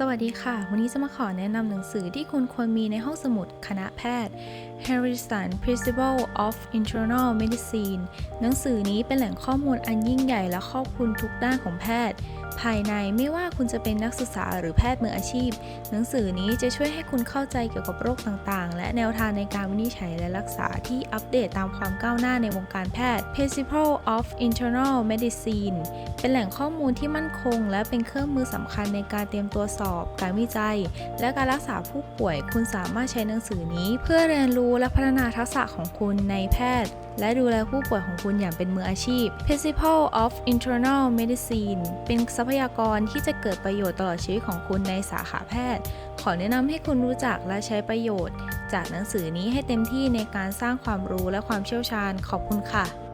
สวัสดีค่ะ วันนี้จะมาขอแนะนำหนังสือที่คุณควรมีในห้องสมุดคณะแพทย์ Harrison Principle of Internal Medicine หนังสือนี้เป็นแหล่งข้อมูลอันยิ่งใหญ่และครอบคลุมทุกด้านของแพทย์ภายในไม่ว่าคุณจะเป็นนักศึกษาหรือแพทย์มืออาชีพ หนังสือนี้จะช่วยให้คุณเข้าใจเกี่ยวกับโรคต่างๆ และแนวทางในการวินิจฉัยและรักษาที่อัปเดตตามความก้าวหน้าในวงการแพทย์ Principle of Internal Medicine เป็นแหล่งข้อมูลที่มั่นคง และเป็นเครื่องมือสำคัญในการเตรียมตัวสอบ การวิจัย และการรักษาผู้ป่วย คุณสามารถใช้หนังสือนี้ เพื่อเรียนรู้และพัฒนาทักษะของคุณในแพทย์และดูแลผู้ป่วยของคุณอย่างเป็นมืออาชีพ Principle of Internal Medicine เป็นทรัพยากรที่จะเกิดประโยชน์ตลอดชีวิตของคุณในสาขาแพทย์ ขอแนะนำให้คุณรู้จักและใช้ประโยชน์ จากหนังสือนี้ให้เต็มที่ในการสร้างความรู้และความเชี่ยวชาญขอบคุณค่ะ